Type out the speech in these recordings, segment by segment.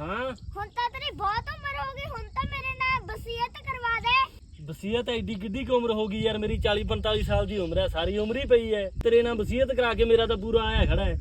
ਹਾਂ? ਹੁਣ ਤਾਂ ਤੇਰੀ ਬਹੁਤ ਉਮਰ ਹੋ ਗਈ ਹੁਣ ਤਾਂ ਮੇਰੇ ਨਾਲ ਵਸੀਅਤ ਕਰਵਾ ਦੇ। ਵਸੀਅਤ ਐਡੀ ਕਿੱਡੀ ਕੁ ਉਮਰ ਹੋ ਗਈ ਯਾਰ ਮੇਰੀ 40 45 ਸਾਲ ਦੀ ਉਮਰ ਹੈ ਸਾਰੀ ਉਮਰ ਹੀ ਪਈ ਹੈ। ਤੇਰੇ ਨਾਲ ਵਸੀਅਤ ਕਰਾ ਕੇ ਮੇਰਾ ਤਾਂ ਪੂਰਾ ਆਇਆ ਖੜਾ ਹੈ।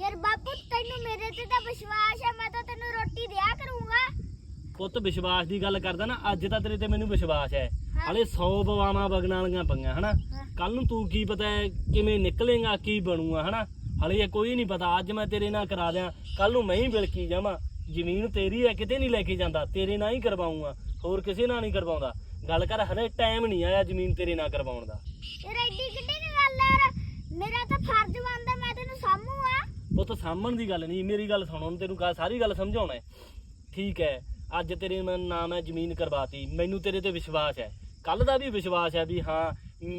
ਯਾਰ ਬਾਪੂ ਤੈਨੂੰ ਮੇਰੇ ਤੇ ਤਾਂ ਵਿਸ਼ਵਾਸ ਹੈ ਮੈਂ ਤਾਂ ਤੈਨੂੰ ਰੋਟੀ ਦਿਆ ਕਰੂੰਗਾ। ਪੁੱਤ ਵਿਸ਼ਵਾਸ ਦੀ ਗੱਲ ਕਰਦਾ ਨਾ ਅੱਜ ਤਾਂ ਤੇਰੇ ਤੇ ਮੈਨੂੰ ਵਿਸ਼ਵਾਸ ਹੈ। ਹਲੇ 100 ਬਵਾਵਾਂ ਵਗਣ ਵਾਲੀਆਂ ਪਈਆਂ ਹਨਾ। ਕੱਲ ਨੂੰ ਤੂੰ ਕੀ ਪਤਾ ਹੈ ਕਿਵੇਂ ਨਿਕਲੇਗਾ ਕੀ ਬਣੂਗਾ ਹਨਾ? ਹਲੇ ਇਹ ਕੋਈ ਨਹੀਂ ਪਤਾ ਅੱਜ ਮੈਂ ਤੇਰੇ ਨਾਲ ਕਰਾ ਦਿਆਂ ਕੱਲ ਨੂੰ ਮੈਂ ਹੀ ਬਿਲਕੀ ਜਾਵਾਂ। ਜ਼ਮੀਨ ਤੇਰੀ ਹੈ ਕਿਤੇ ਨਹੀਂ ਲੈ ਕੇ ਜਾਂਦਾ। ਤੇਰੇ ਨਾਲ ਹੀ ਕਰਵਾਉਂਗਾ। ਹੋਰ ਕਿਸੇ ਨਾਲ ਨਹੀਂ ਕਰਵਾਉਂਦਾ। ਗੱਲ ਕਰ ਹਲੇ ਟਾਈਮ ਨਹੀਂ ਆਇਆ ਜ਼ਮੀਨ ਤੇਰੇ ਨਾਲ ਕਰਵਾਉਣ ਦਾ। ਯਾਰ ਐਡੀ ਕਿੱਡੀ ਕੁ ਗੱਲ ਹੈ ਯਾਰ। ਮੇਰਾ ਤਾਂ ਫਰਜ਼ ਬਣਦਾ ਮੈਂ ਤੈਨੂੰ ਸਾਂਭੂਗਾ ਪੁੱਤ ਸਾਂਭਣ ਦੀ ਗੱਲ ਨਹੀਂ ਮੇਰੀ ਗੱਲ ਸੁਣ ਹੁਣ ਤੈਨੂੰ ਕਾ ਸਾਰੀ ਗੱਲ ਸਮਝਾਉਣਾ ਹੈ। ਠੀਕ ਹੈ ਅੱਜ ਤੇਰੇ ਮੈਂ ਨਾਮ ਹੈ ਜ਼ਮੀਨ ਕਰਵਾਤੀ ਮੈਨੂੰ ਤੇਰੇ ਤੇ ਵਿਸ਼ਵਾਸ ਹੈ। ਕੱਲ ਦਾ ਵੀ ਵਿਸ਼ਵਾਸ ਹੈ ਵੀ ਹਾਂ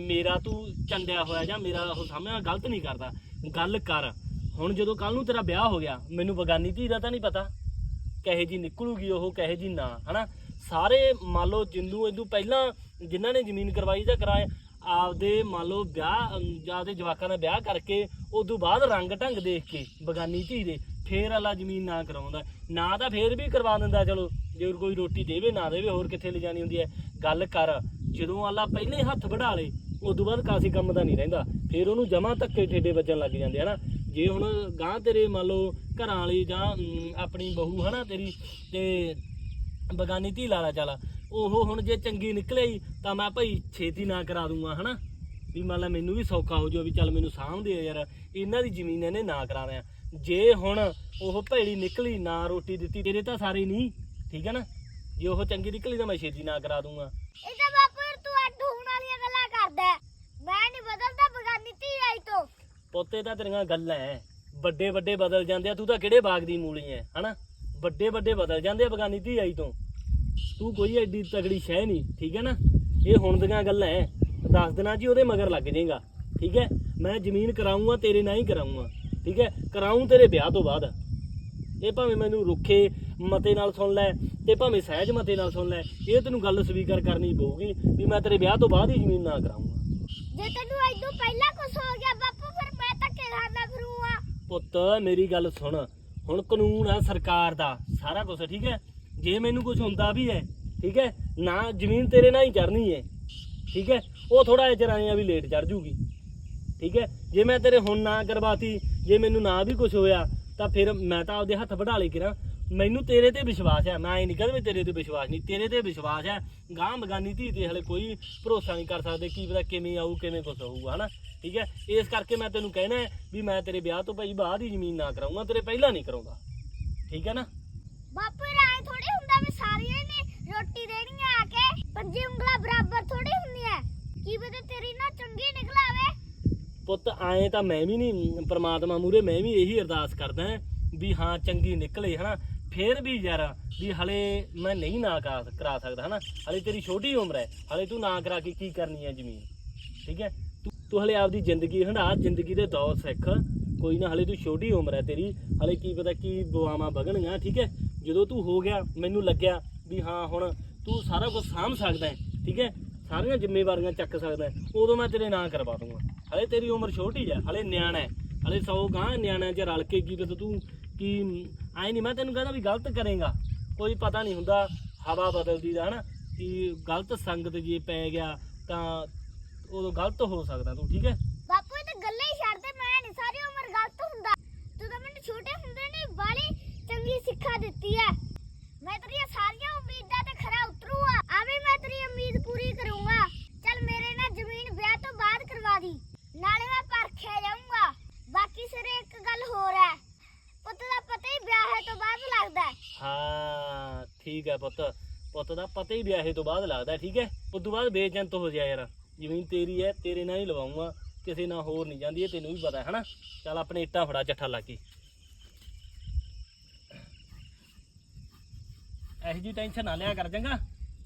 ਮੇਰਾ ਤੂੰ ਚੰਡਿਆ ਹੋਇਆ ਜਾਂ ਮੇਰਾ ਉਹ ਸਾਹਮਣੇ ਗਲਤ ਨਹੀਂ ਕਰਦਾ। ਗੱਲ ਕਰ ਹੁਣ ਜਦੋਂ ਕੱਲ ਨੂੰ ਤੇਰਾ ਵਿਆਹ ਹੋ ਗਿਆ ਮੈਨੂੰ ਬਗਾਨੀ ਧੀ ਦਾ ਤਾਂ ਨਹੀਂ ਪਤਾ। ਕਹੇ ਜੀ ਨਿਕਲੂਗੀ ਉਹ ਕਹੇ ਜੀ ਨਾ ਹਨਾ? ਸਾਰੇ ਮੰਨ ਲਓ ਜਿੰਨੂੰ ਇਹਦੂ ਪਹਿਲਾਂ ਜਿਨ੍ਹਾਂ ਨੇ ਜ਼ਮੀਨ ਕਰਵਾਈ ਜਾਂ ਕਰਾਏ ਆਪਦੇ ਮੰਨ ਲਓ ਵਿਆਹ ਅਮ, ਜਵਾਕਾਂ ਦਾ ਵਿਆਹ ਕਰਕੇ ਉਦੋਂ ਬਾਅਦ ਰੰਗ ਢੰਗ ਦੇਖ ਕੇ ਬਗਾਨੀ ਧੀ ਦੇ ਫੇਰ ਅਲਾ ਜ਼ਮੀਨ ਨਾ ਕਰਵਾਉਂਦਾ ਨਾ ਤਾਂ ਫੇਰ ਵੀ ਕਰਵਾ ਦਿੰਦਾ ਚਲੋ ਜੇ ਕੋਈ ਰੋਟੀ ਦੇਵੇ ਨਾ ਦੇਵੇ ਹੋਰ ਕਿੱਥੇ ਲਿਜਾਣੀ ਹੁੰਦੀ ਹੈ? ਗੱਲ ਕਰ ਜਦੋਂ ਅਲਾ ਪਹਿਲੇ ਹੱਥ ਵਢਾ ਲੇ ਉਦੋਂ ਬਾਅਦ ਕਾਸੀ ਕੰਮ ਦਾ ਨਹੀਂ ਰਹਿੰਦਾ। ਫੇਰ ਉਹਨੂੰ ਜਮਾ ਧੱਕੇ ਠੇਡੇ ਵੱਜਣ ਲੱਗ ਜਾਂਦੇ ਹਨਾ? ਜੇ ਹੁਣ ਗਾਂ ਤੇਰੇ ਮੰਨ ਲਓ ਘਰਾਂ ਵਾਲੀ ਜਾਂ ਆਪਣੀ ਬਹੂ ਹਨਾ ਤੇਰੀ ਤੇ ਬਗਾਨੀ ਧੀ ਲਾਲਾ ਚੱਲ। ਉਹ ਹੁਣ ਜੇ ਚੰਗੀ ਨਿਕਲੇ ਤਾਂ ਮੈਂ ਭਾਈ ਛੇਤੀ ਨਾ ਕਰਾ ਦੂੰਗਾ ਹਨਾ। ਵੀ ਮੰਨ ਲਾ ਮੈਨੂੰ ਵੀ ਸੌਖਾ ਹੋ ਜਾਊ ਵੀ ਚੱਲ ਮੈਨੂੰ ਸਾਂਭਦੇ ਆ ਯਾਰ ਇਹਨਾਂ ਦੀ ਜ਼ਮੀਨ ਇਹਨੇ ਨਾ ਕਰਾ ਦਿਆਂ ਜੇ ਹੁਣ ਉਹ ਭੈੜੀ ਨਿਕਲੀ ਨਾ ਰੋਟੀ ਦਿੱਤੀ ਤੇਰੇ ਤਾਂ ਸਾਰੇ ਨਹੀਂ ਠੀਕ ਹੈ ਨਾ? ਜੇ ਉਹ ਚੰਗੀ ਨਿਕਲੀ ਤਾਂ ਮੈਂ ਛੇਤੀ ਨਾ ਕਰਾ ਦੂੰਗਾ। ਇਹ ਤਾਂ ਬਾਪੂ ਯਾਰ ਤੂੰ ਅੱਡ ਹੋਣ ਵਾਲੀਆਂ ਗੱਲਾਂ ਕਰਦਾ ਹੈ। ਮੈਂ ਨਹੀਂ ਬਦਲਦਾ ਬਗਾਨੀ ਧੀ ਆਈ ਤੋਂ। ਪੋਤੇ ਤਾਂ ਤੇਰੀਆਂ ਗੱਲਾਂ ਐ। ਵੱਡੇ ਵੱਡੇ ਬਦਲ ਜਾਂਦੇ ਆ, ਤੂੰ ਤਾਂ ਕਿਹੜੇ ਬਾਗ ਦੀ ਮੂਲੀ ਐ, ਹਨਾ? ਵੱਡੇ ਵੱਡੇ ਬਦਲ ਜਾਂਦੇ ਆ ਬਗਾਨੀ ਧੀ ਆਈ ਤੋਂ। ਤੂੰ ਕੋਈ ਐਡੀ ਤਗੜੀ ਸ਼ੈ ਨਹੀਂ, ਠੀਕ ਹੈ ਨਾ? ਇਹ ਹੁਣ ਦੀਆਂ ਗੱਲਾਂ ਐ। ਦਸ ਦਿਨਾਂ 'ਚ ਉਹਦੇ ਮਗਰ ਲੱਗ ਜਾਏਗਾ, ਠੀਕ ਹੈ ਮੈਂ ਜ਼ਮੀਨ ਕਰਾਉਂਗਾ ਤੇਰੇ ਨਾਲ ਹੀ ਕਰਾਉਂਗਾ ਠੀਕ ਹੈ ਕਰਾਉਂ ਤੇਰੇ ਵਿਆਹ ਤੋਂ ਬਾਅਦ। ਇਹ ਭਾਵੇਂ ਮੈਨੂੰ ਰੁੱਖੇ ਮਤੇ ਨਾਲ ਸੁਣ ਲੈ, ਤੇ ਭਾਵੇਂ ਸਹਿਜ ਮਤੇ ਨਾਲ ਸੁਣ ਲੈ, ਇਹ ਤੈਨੂੰ ਗੱਲ ਸਵੀਕਾਰ ਕਰਨੀ ਪਊਗੀ ਵੀ ਮੈਂ ਤੇਰੇ ਵਿਆਹ ਤੋਂ ਬਾਅਦ ਹੀ ਜ਼ਮੀਨ ਨਾ ਕਰਾਉਂਗਾ ਜੇ ਤੈਨੂੰ ਐਦੋਂ ਪਹਿਲਾਂ ਕੁਝ ਹੋ ਗਿਆ ਬਾਪੂ, ਫਿਰ ਮੈਂ ਧੱਕੇ ਖਾਣਾ ਫਿਰੂੰਗਾ ਪੁੱਤ, ਮੇਰੀ ਗੱਲ ਸੁਣ। ਹੁਣ ਕਾਨੂੰਨ ਆ ਸਰਕਾਰ ਦਾ, ਸਾਰਾ ਕੁਝ ਠੀਕ ਹੈ? ਜੇ ਮੈਨੂੰ ਕੁਝ ਹੁੰਦਾ ਵੀ ਹੈ, ਠੀਕ ਹੈ? ਨਾ ਜ਼ਮੀਨ ਤੇਰੇ ਨਾਲ ਹੀ ਚੜਨੀ ਹੈ, ਠੀਕ ਹੈ? ਉਹ ਥੋੜਾ ਜਿਹਾ ਚਰਾਈਆਂ ਵੀ ਲੇਟ ਚੜ ਜੂਗੀ, ਠੀਕ ਹੈ? ਜੇ ਮੈਂ ਤੇਰੇ ਹੁਣ ਨਾ ਕਰਵਾਤੀ, ਜੇ ਮੈਨੂੰ ਨਾ ਵੀ ਕੁਝ ਹੋਇਆ, ਤਾਂ ਫਿਰ ਮੈਂ ਤਾਂ ਆਪਦੇ ਹੱਥ ਵਢਾ ਲਈ ਕਿਰਾਂ। ਮੈਨੂੰ ਤੇਰੇ ਤੇ ਵਿਸ਼ਵਾਸ ਹੈ, ਮੈਂ ਇਹ ਨਹੀਂ ਕਹਿੰਦਾ ਵੀ ਤੇਰੇ ਤੇ ਵਿਸ਼ਵਾਸ ਨਹੀਂ, ਤੇਰੇ ਤੇ ਵਿਸ਼ਵਾਸ ਹੈ। ਗਾਂ ਬਗਾਨੀ ਧੀ ਤੇ ਹਲੇ ਕੋਈ ਭਰੋਸਾ ਨਹੀਂ ਕਰ ਸਕਦੇ ਕੀ ਪਤਾ ਕਿਵੇਂ ਆਊ, ਕਿਵੇਂ ਕੁਝ ਹੋਊਗਾ ਹਨਾ? ਠੀਕ ਹੈ? ਇਸ ਕਰਕੇ ਮੈਂ ਤੈਨੂੰ ਕਹਿਣਾ ਹੈ ਵੀ ਮੈਂ ਤੇਰੇ ਵਿਆਹ ਤੋਂ ਭਾਈ ਬਾਅਦ ਹੀ ਜ਼ਮੀਨ ਨਾ ਕਰਾਉਂਗਾ ਤੇਰੇ ਪਹਿਲਾਂ ਨਹੀਂ ਕਰਾਉਂਦਾ। ਠੀਕ ਹੈ ਨਾ? ਬਾਪੂ ਐ ਥੋੜੀ ਹੁੰਦਾ ਵੀ ਸਾਰੀਆਂ ਨੇ ਰੋਟੀ ਦੇਣੀ ਆ ਕੇ ਪੰਜੇ ਉਂਗਲਾਂ ਬਰਾਬਰ ਥੋੜੀ ਹੁੰਦੀਆਂ। ਕੀ ਪਤਾ ਤੇਰੀ ਨਾ ਚੰਗੀ ਨਿਕਲਾਵੇ। ਪੁੱਤ ਆਏ ਤਾਂ ਮੈਂ ਵੀ ਨਹੀਂ ਪ੍ਰਮਾਤਮਾ ਮੂਰੇ ਮੈਂ ਵੀ ਇਹੀ ਅਰਦਾਸ ਕਰਦਾ ਵੀ ਹਾਂ ਚੰਗੀ ਨਿਕਲੇ ਹਨਾ? ਫੇਰ ਵੀ ਯਾਰ ਵੀ ਹਲੇ ਮੈਂ ਨਹੀਂ ਨਾ ਕਰਾ ਕਰਾ ਸਕਦਾ ਹਨਾ? ਹਲੇ ਤੇਰੀ ਛੋਟੀ ਉਮਰ ਹੈ ਹਲੇ ਤੂੰ ਨਾ ਕਰਾ ਕੇ ਕੀ ਕਰਨੀ ਹੈ ਜ਼ਮੀਨ? ਠੀਕ ਹੈ? ਤੂੰ ਤੂੰ ਹਲੇ ਆਪਦੀ ਜ਼ਿੰਦਗੀ ਹੰਢਾ, ਜ਼ਿੰਦਗੀ ਦੇ ਦੌਰ ਸਿੱਖ। ਕੋਈ ਨਾ ਹਲੇ ਤੂੰ ਛੋਟੀ ਉਮਰ ਹੈ ਤੇਰੀ, ਹਲੇ ਕੀ ਪਤਾ ਕੀ ਦੁਆਵਾਂ ਵਗਣਗੀਆਂ, ਠੀਕ ਹੈ? ਜਦੋਂ ਤੂੰ ਹੋ ਗਿਆ, ਮੈਨੂੰ ਲੱਗਿਆ ਵੀ ਹਾਂ, ਹੁਣ ਤੂੰ ਸਾਰਾ ਕੁਝ ਸਾਂਭ ਸਕਦਾ ਹੈ, ਠੀਕ ਹੈ? ਸਾਰੀਆਂ ਜ਼ਿੰਮੇਵਾਰੀਆਂ ਚੱਕ ਸਕਦਾ ਹੈ, ਉਦੋਂ ਮੈਂ ਤੇਰੇ ਨਾਂ ਕਰਵਾ ਦੂੰਗਾ। ਹਲੇ ਤੇਰੀ ਉਮਰ ਛੋਟੀ ਹੈ, ਹਲੇ ਨਿਆਣਾ ਹੈ, ਹਲੇ 100 ਗਾਂ ਨਿਆਣਿਆਂ 'ਚ ਰਲ ਕੇ ਕੀ ਪਤਾ ਤੂੰ ਕੀ, ਐ ਨਹੀਂ, ਮੈਂ ਤੈਨੂੰ ਕਹਿੰਦਾ ਵੀ ਗਲਤ ਕਰੇਗਾ। ਕੋਈ ਪਤਾ ਨਹੀਂ ਹੁੰਦਾ, ਹਵਾ ਬਦਲਦੀ ਦਾ ਹਨਾ ਕਿ ਗਲਤ ਸੰਗਤ ਜੇ ਪੈ ਗਿਆ ਤਾਂ ਉਦੋਂ ਗਲਤ ਹੋ ਸਕਦਾ ਤੂੰ ਠੀਕ ਹੈ? ਬਾਪੂ ਇਹ ਤਾਂ ਗੱਲਾਂ ਹੀ ਛੱਡ ਦੇ ਮੈਂ ਨਹੀਂ ਸਾਰੀ ਉਮਰ ਗਲਤ ਹੁੰਦਾ। ਤੂੰ ਤਾਂ ਮੈਨੂੰ ਛੋਟੇ ਹੁੰਦੇ ਨੇ ਬਾਲੀ ਚੰਗੀ ਸਿੱਖਿਆ ਦਿੱਤੀ ਹੈ ਮੈਂ ਤੇਰੀਆਂ ਸਾਰੀਆਂ ਉਮੀਦਾਂ ਤੇ ਖਰਾ ਉਤਰੂਗਾ ਆ। ਵੀ ਮੈਂ ਤੇਰੀ ਉਮੀਦ ਪੂਰੀ ਕਰੂੰਗਾ। ਚੱਲ ਮੇਰੇ ਨਾਲ ਜ਼ਮੀਨ ਵਿਆਹ ਤੋਂ ਬਾਅਦ ਕਰਵਾ ਦੀ। ਨਾਲੇ ਮੈਂ ਪਰਖਿਆ ਜਾਊਂਗਾ। ਬਾਕੀ ਸਿਰੇ ਇੱਕ ਗੱਲ ਹੋਰ ਹੈ ਪੁੱਤ ਦਾ ਪਤਾ ਹੀ ਵਿਆਹ ਤੋਂ ਬਾਅਦ ਲੱਗਦਾ ਹੈ ਹਾਂ ਠੀਕ ਹੈ ਪੁੱਤ। ਪੁੱਤ ਦਾ ਪਤਾ ਹੀ ਵਿਆਹੇ ਤੋਂ ਬਾਅਦ ਲੱਗਦਾ ਠੀਕ ਹੈ ਉਸ ਤੋਂ ਬਾਅਦ ਬੇਚੈਂਤ ਹੋ ਜਾ ਯਾਰ। ਜ਼ਮੀਨ ਤੇਰੀ ਹੈ, ਤੇਰੇ ਨਾਲ ਹੀ ਲਵਾਉਂਗਾ, ਕਿਸੇ ਨਾਲ ਹੋਰ ਨਹੀਂ ਜਾਂਦੀ, ਇਹ ਤੈਨੂੰ ਵੀ ਪਤਾ ਹੈ, ਹਨਾ? ਚੱਲ ਆਪਣੇ ਇੱਟਾਂ ਫੜਾ ਚੱਠਾ ਲਾ ਕੇ। ਇਹੋ ਜੀ ਟੈਨਸ਼ਨ ਨਾ ਲਿਆ ਕਰ ਚੰਗਾ।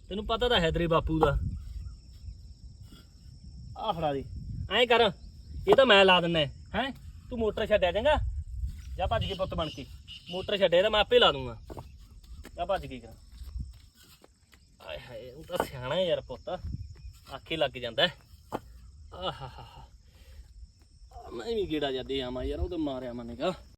ਤੈਨੂੰ ਪਤਾ ਤਾਂ ਹੈ ਤੇਰੇ ਬਾਪੂ ਦਾ। ਆ ਫੜਾ ਦੇ। ਐਂ ਕਰ, ਇਹ ਤਾਂ ਮੈਂ ਲਾ ਦਿੰਨਾ ਹੈ ਤੂੰ ਮੋਟਰ ਛੱਡਿਆ ਚੰਗਾ? ਜਾ ਭੱਜ ਕੇ ਪੁੱਤ ਬਣ ਕੇ। ਮੋਟਰ ਛੱਡਿਆ ਤਾਂ ਮੈਂ ਆਪੇ ਲਾ ਦੂੰਗਾ। ਜਾ ਭੱਜ ਕੇ ਕਰਾਂ। ਆਏ ਹਾਏ, ਉਹ ਤਾਂ ਸਿਆਣਾ ਹੈ ਯਾਰ ਪੁੱਤ। ਆਖੇ ਲੱਗ ਜਾਂਦਾ ਹੈ। ਆਹਾਹਾ ਮੈਂ ਵੀ ਗੇੜਾ ਜਾਂਦੇ ਆਵਾਂ ਯਾਰ, ਉਹ ਤਾਂ ਮਾਰਿਆ ਮਨੇਗਾ